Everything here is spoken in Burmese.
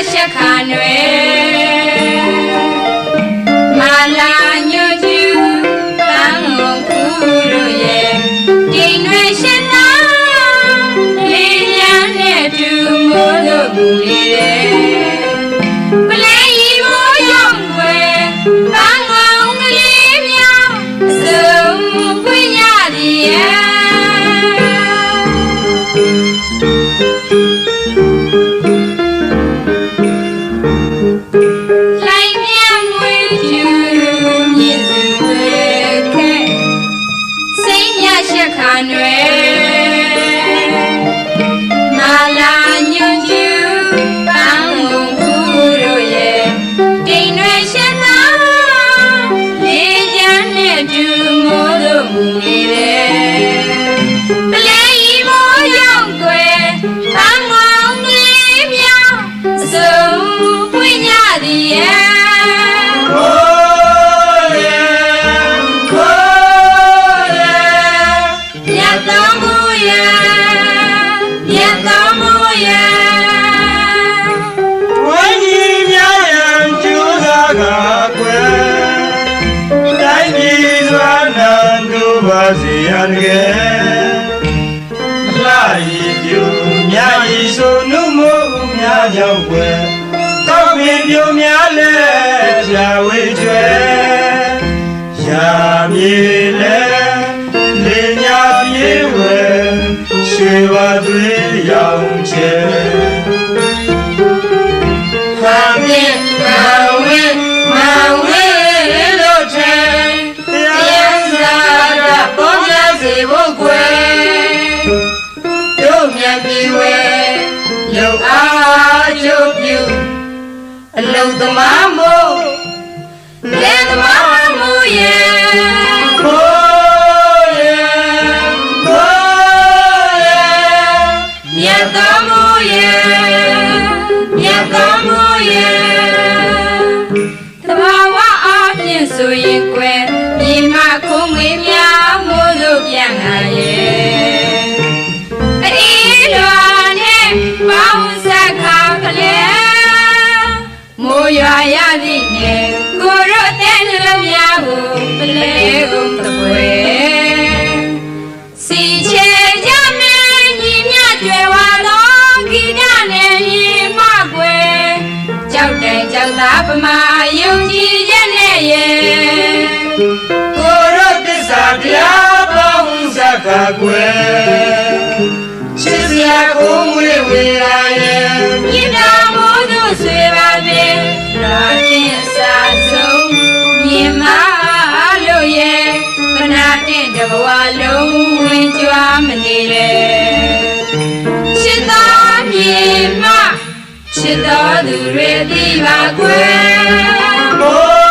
ရရှက်ခါနွယ် ည စေရန်ကဲလာရီပြူမြာရီဆိုနုမို့များကြောင့်ကွယ်ကောက်ပင်ပြူများလဲဖြာဝေကျွဲရာမြေလဲလေညာပြေဝဲရွှေဝါသွေးရောင်ချဲ လုံအားကျုပ်ပြုအလုံးသမားမို့လက်သမားမို့ရဲ့မြတ်တော်မူရဲ့မြတ်တော်မူရဲ့သဘာဝအပြင်ဆိုရင်ကွယ်မြေမခုံငွေများမိုးလို့ပြန်လာရဲ့ ရွာရသည်နဲ့ကိုရော့တဲ့နှလုံးများကိုပလဲကုန်တပွဲစီချေကြမဲညီမြကျွယ်ဝါသောဂိတနဲ့ညီမကွယ်ကြောက်တိုင်ကြောက်သားပမာယုံကြည်ချက်နဲ့ရဲ့ကိုရသစ္စာတရားပေါင်းစကားကွယ်ချစ်စရာကိုမွေဝေရ နာတင်တဘဝလုံးဝင်ကြွားမနေလေချစ်တော်မြေမချစ်တော်သူတွေဒီပါကွယ်ကို